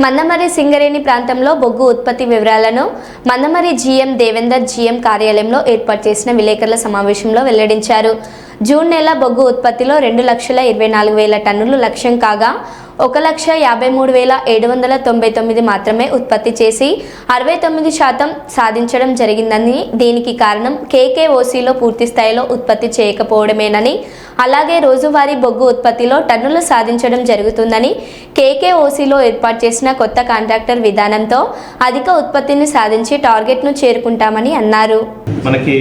మందమరి సింగరేణి ప్రాంతంలో బొగ్గు ఉత్పత్తి వివరాలను మందమరి జీఎం దేవేందర్ జీఎం కార్యాలయంలో ఏర్పాటు చేసిన విలేకరుల సమావేశంలో వెల్లడించారు. జూన్ నెల బొగ్గు ఉత్పత్తిలో రెండు లక్షల ఇరవై నాలుగు వేల టన్నులు లక్ష్యం కాగా ఒక లక్ష యాభై మూడు వేల ఏడు వందల తొంభై తొమ్మిది మాత్రమే ఉత్పత్తి చేసి అరవై తొమ్మిది శాతం సాధించడం జరిగిందని దీనికి కారణం కేకేఓసీలో పూర్తి స్థాయిలో ఉత్పత్తి చేయకపోవడమేనని అలాగే రోజువారీ బొగ్గు ఉత్పత్తిలో టన్నులు సాధించడం జరుగుతుందని కేకేఓసీలో ఏర్పాటు చేసిన కొత్త కాంట్రాక్టర్ విధానంతో అధిక ఉత్పత్తిని సాధించి టార్గెట్ను చేరుకుంటామని అన్నారు. మనకి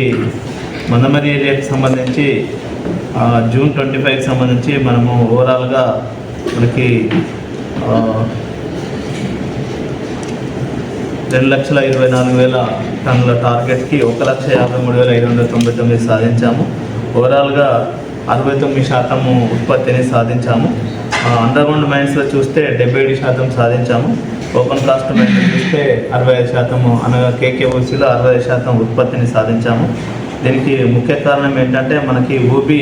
మందమరి ఏరియాకి సంబంధించి జూన్ ట్వంటీ ఫైవ్కి సంబంధించి మనము ఓవరాల్గా మనకి రెండు లక్షల ఇరవై నాలుగు వేల టన్నుల టార్గెట్కి ఒక లక్ష యాభై మూడు వేల ఐదు వందల తొంభై తొమ్మిది సాధించాము. ఓవరాల్గా అరవై తొమ్మిది శాతము ఉత్పత్తిని సాధించాము. అండర్గ్రౌండ్ మైన్స్లో చూస్తే డెబ్బై ఏడు శాతం సాధించాము. ఓపెన్ కాస్ట్ మైన్స్లో చూస్తే అరవై ఐదు శాతము అనగా కేకేఓసీలో అరవై ఐదు శాతం ఉత్పత్తిని సాధించాము. దీనికి ముఖ్య కారణం ఏంటంటే మనకి ఊబి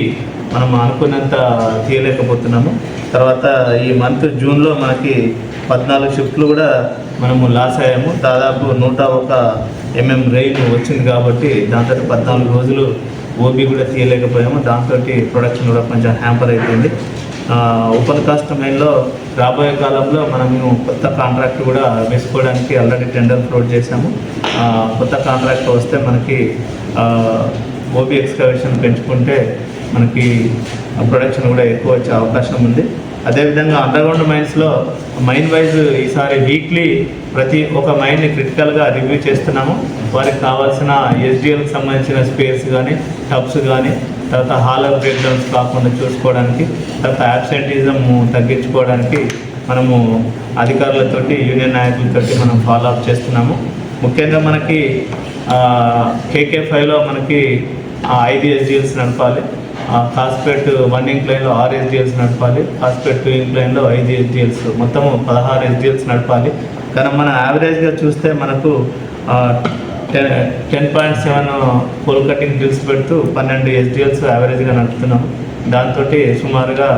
మనం అనుకున్నంత తీయలేకపోతున్నాము. తర్వాత ఈ మంత్ జూన్లో మనకి పద్నాలుగు షిఫ్ట్లు కూడా మనము లాస్ అయ్యాము దాదాపు నూట ఒక ఎంఎం రైలు వచ్చింది కాబట్టి దాంతో పద్నాలుగు రోజులు ఓబీ కూడా తీయలేకపోయాము. దాంతో ప్రొడక్షన్ కూడా కొంచెం హ్యాంపర్ అయిపోయింది. ఓపెన్ కాస్ట్ మైన్లో రాబోయే కాలంలో మనము కొత్త కాంట్రాక్ట్ కూడా వేసుకోవడానికి ఆల్రెడీ టెండర్ ఫ్లోట్ చేశాము. కొత్త కాంట్రాక్ట్ వస్తే మనకి ఓబీ ఎక్స్కవేషన్ పెంచుకుంటే మనకి ప్రొడక్షన్ కూడా ఎక్కువ వచ్చే అవకాశం ఉంది. అదేవిధంగా అండర్గ్రౌండ్ మైన్స్లో మైన్ వైజ్ ఈసారి వీక్లీ ప్రతి ఒక మైన్ని క్రిటికల్గా రివ్యూ చేస్తున్నాము. వారికి కావాల్సిన ఎస్డిఎల్కి సంబంధించిన స్పేర్స్ కానీ టబ్స్ కానీ తర్వాత హాల్ ఆఫ్ బ్రేక్డౌన్స్ కాకుండా చూసుకోవడానికి తర్వాత యాబ్సెంటిజం తగ్గించుకోవడానికి మనము అధికారులతోటి యూనియన్ నాయకులతోటి మనం ఫాలో అప్ చేస్తున్నాము. ముఖ్యంగా మనకి కేకే ఫైవ్లో మనకి ఐదు ఎస్డిఎల్స్ నడపాలి. కాస్పేట్ వన్ ఇంక్లైన్లో ఆరు ఎస్డిఎల్స్ నడపాలి. కాస్పేట్ టూ ఇంక్లైన్లో ఐదు ఎస్డిఎల్స్ మొత్తము పదహారు ఎస్డిఎల్స్ నడపాలి. కానీ మనం యావరేజ్గా చూస్తే మనకు ten ten point seven pole cutting drills పెడుతూ పన్నెండు ఎస్డిఎల్స్ యావరేజ్గా నడుపుతున్నాము. దాంతో సుమారుగా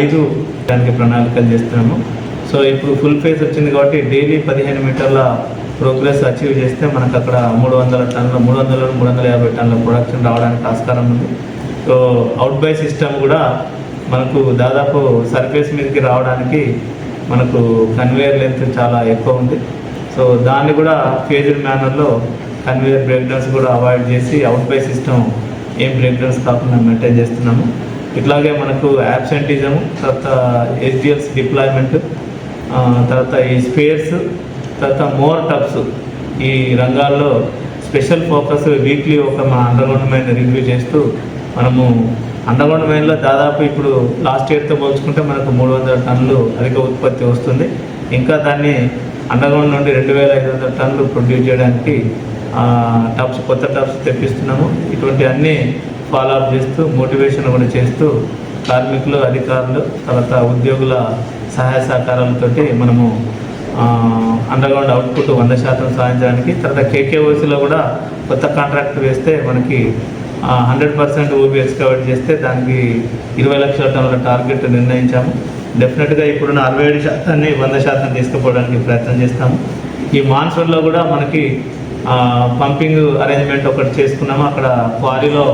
ఐదు దానికి ప్రణాళికలు చేస్తున్నాము. సో ఇప్పుడు ఫుల్ ఫేజ్ వచ్చింది కాబట్టి డైలీ పదిహేను మీటర్ల ప్రోగ్రెస్ అచీవ్ చేస్తే మనకు అక్కడ మూడు వందల టన్నుల మూడు వందల మూడు వందల యాభై టన్నుల ప్రొడక్షన్ రావడానికి ఆస్కారం ఉంది. అవుట్ బై సిస్టమ్ కూడా మనకు దాదాపు సర్ఫేస్ మీదకి రావడానికి మనకు కన్వేయర్ లెంత్ చాలా ఎక్కువ ఉంది. సో దాన్ని కూడా ఫేజ్డ్ మేనర్లో కన్వేయర్ బ్రేక్డౌన్స్ కూడా అవాయిడ్ చేసి అవుట్ బై సిస్టమ్ ఏం బ్రేక్డౌన్స్ కాకుండా మెయింటైన్ చేస్తున్నాము. ఇట్లాగే మనకు యాబ్సెంటిజము తర్వాత ఎస్డిఎల్స్ డిప్లాయ్మెంట్ తర్వాత ఈ స్పేర్స్ తర్వాత మోర్ టబ్స్ ఈ రంగాల్లో స్పెషల్ ఫోకస్ వీక్లీ ఒక మా అండర్గ్రౌండ్ మైన్ రివ్యూ చేస్తూ మనము అండర్గ్రౌండ్ మైన్లో దాదాపు ఇప్పుడు లాస్ట్ ఇయర్తో పోల్చుకుంటే మనకు మూడు వందల టన్నులు అధిక ఉత్పత్తి వస్తుంది. ఇంకా దాన్ని అండర్గ్రౌండ్ నుండి రెండు వేల ఐదు వందల టన్నులు ప్రొడ్యూస్ చేయడానికి టాప్స్ కొత్త టబ్స్ తెప్పిస్తున్నాము. ఇటువంటి అన్నీ ఫాలోఅప్ చేస్తూ మోటివేషన్ కూడా చేస్తూ కార్మికులు అధికారులు తర్వాత ఉద్యోగుల సహాయ సహకారాలతోటి మనము అండర్గ్రౌండ్ అవుట్పుట్ వంద శాతం సాధించడానికి తర్వాత కేకేఓసీలో కూడా కొత్త కాంట్రాక్ట్ వేస్తే మనకి హండ్రెడ్ పర్సెంట్ ఓబీ కవర్ చేస్తే దానికి ఇరవై లక్షల టన్నుల టార్గెట్ నిర్ణయించాము. డెఫినెట్గా ఇప్పుడున్న అరవై ఏడు శాతాన్ని వంద శాతం తీసుకుపోవడానికి ప్రయత్నం చేస్తాము. ఈ మాన్సూన్లో కూడా మనకి పంపింగ్ అరేంజ్మెంట్ ఒకటి చేసుకున్నాము. అక్కడ క్వారీలో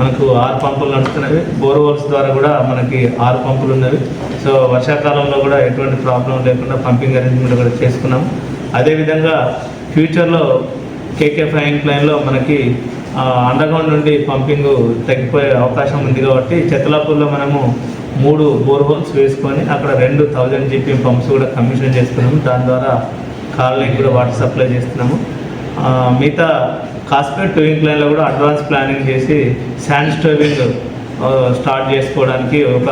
మనకు ఆరు పంపులు నడుస్తున్నవి బోర్వెల్స్ ద్వారా కూడా మనకి ఆరు పంపులు ఉన్నవి. సో వర్షాకాలంలో కూడా ఎటువంటి ప్రాబ్లం లేకుండా పంపింగ్ అరేంజ్మెంట్ కూడా చేసుకున్నాము. అదేవిధంగా ఫ్యూచర్లో కేకే ఫ్లైయింగ్ ప్లైన్లో మనకి అండర్గ్రౌండ్ నుండి పంపింగ్ తగ్గిపోయే అవకాశం ఉంది కాబట్టి చెత్తలాపూర్లో మనము మూడు బోర్హోల్స్ వేసుకొని అక్కడ రెండు థౌజండ్ జీపీ పంప్స్ కూడా కమిషన్ చేస్తున్నాము. దాని ద్వారా కాలనీకి కూడా వాటర్ సప్లై చేస్తున్నాము. మిగతా కాస్పేట్ టూయింగ్ ప్లాన్లో కూడా అడ్వాన్స్ ప్లానింగ్ చేసి శాండ్ స్టోవింగ్ స్టార్ట్ చేసుకోవడానికి ఒక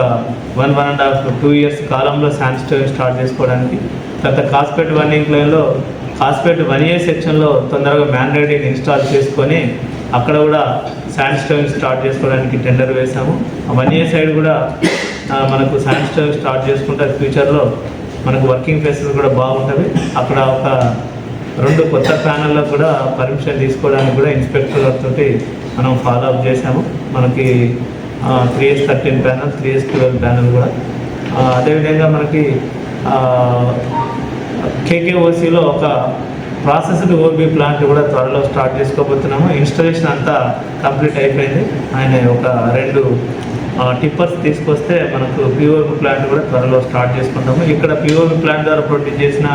one one and half two years కాలంలో శాండ్ స్టోవింగ్ స్టార్ట్ చేసుకోవడానికి తర్వాత కాస్పేట్ వన్ ఇంక్లైన్లో కాస్పేట్ వన్ ఇయర్ సెక్షన్లో తొందరగా మ్యాన్ రైడింగ్ ఇన్స్టాల్ చేసుకొని అక్కడ కూడా శాండ్ స్టోన్ స్టార్ట్ చేసుకోవడానికి టెండర్ వేసాము వన్ ఇయర్ సైడ్ కూడా మనకు శాండ్ స్టోన్ స్టార్ట్ చేసుకుంటే ఫ్యూచర్లో మనకు వర్కింగ్ ప్లేసెస్ కూడా బాగుంటుంది అక్కడ ఒక రెండు కొత్త ప్యానల్లో కూడా పర్మిషన్ తీసుకోవడానికి కూడా ఇన్స్పెక్టర్ గారితో మనం ఫాలో అప్ చేసాము మనకి three S thirteen panel three S twelve panel కూడా. అదేవిధంగా మనకి కేకేఓసిలో ఒక ప్రాసెస్డ్ ఓబీ ప్లాంట్ కూడా త్వరలో స్టార్ట్ చేసుకోబోతున్నాము. ఇన్స్టలేషన్ అంతా కంప్లీట్ అయిపోయింది. ఆయన ఒక రెండు టిప్పర్స్ తీసుకొస్తే మనకు పిఓబి ప్లాంట్ కూడా త్వరలో స్టార్ట్ చేసుకుంటాము ఇక్కడ పిఓబి ప్లాంట్ ద్వారా ప్రొడ్యూస్ చేసిన